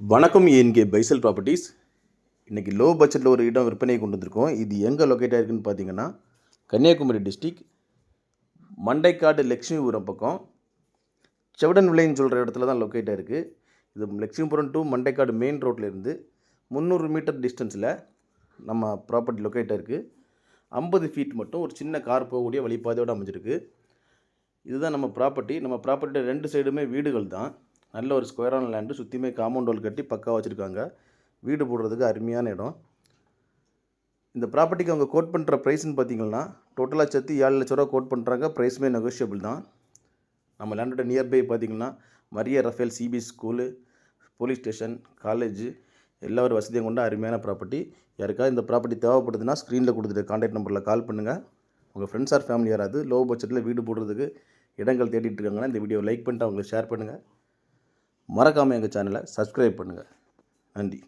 வணக்கம் ஏன்கே பைசல் ப்ராப்பர்ட்டிஸ் இன்றைக்கி லோ பட்ஜெட்டில் ஒரு இடம் விற்பனை கொண்டு வந்திருக்கோம். இது எங்கே லொக்கேட் ஆகிருக்குன்னு பார்த்தீங்கன்னா கன்னியாகுமரி டிஸ்ட்ரிக் மண்டைக்காடு லக்ஷ்மிபுரம் பக்கம். செவடன் விலைன்னு சொல்கிற இடத்துல தான் லொக்கேட் ஆகிருக்கு இது லக்ஷ்மிபுரம் டு மண்டைக்காடு மெயின் ரோட்லேருந்து முந்நூறு மீட்டர் டிஸ்டன்ஸில் நம்ம ப்ராப்பர்ட்டி லொக்கேட் ஆகிருக்கு ஐம்பது ஃபீட் மட்டும் ஒரு சின்ன கார் போகக்கூடிய வழிபாதையோடு அமைஞ்சிருக்கு. இதுதான் நம்ம ப்ராப்பர்ட்டி நம்ம ப்ராப்பர்ட்டியோட ரெண்டு சைடுமே வீடுகள் தான். நல்ல ஒரு ஸ்கொயரான லேண்டு சுற்றியுமே காம்பவுண்ட் வால் கட்டி பக்கா வச்சுருக்காங்க. வீடு போடுறதுக்கு அருமையான இடம். இந்த ப்ராப்பர்ட்டிக்கு அவங்க கோட் பண்ணுற ப்ரைஸ்னு பார்த்தீங்கன்னா டோட்டலாக சேர்த்து ஏழு லட்ச ரூபா கோட் பண்ணுறாங்க ப்ரைஸுமே நெகோஷியபிள் தான். நம்ம லேண்டோட நியர்பை பார்த்தீங்கன்னா Maria Raphael CB school police station college எல்லா ஒரு வசதியும் கொண்ட அருமையான ப்ராப்பர்ட்டி யாருக்காவது இந்த ப்ராப்பர்ட்டி தேவைப்படுதுன்னா ஸ்க்ரீனில் கொடுத்துட்டு காண்டாக்ட் நம்பரில் கால் பண்ணுங்கள் உங்கள் ஃப்ரெண்ட்ஸ் ஆர் ஃபேமிலி யாராவது லோ பட்ஜெட்டில் வீடு போடுறதுக்கு இடங்கள் தேடிட்டு இருக்காங்கன்னா இந்த வீடியோ லைக் பண்ணிட்டு அவங்களுக்கு ஷேர் பண்ணுங்கள் மறக்காமல் எங்கள் சேனலை சப்ஸ்கிரைப் பண்ணுங்கள் நன்றி.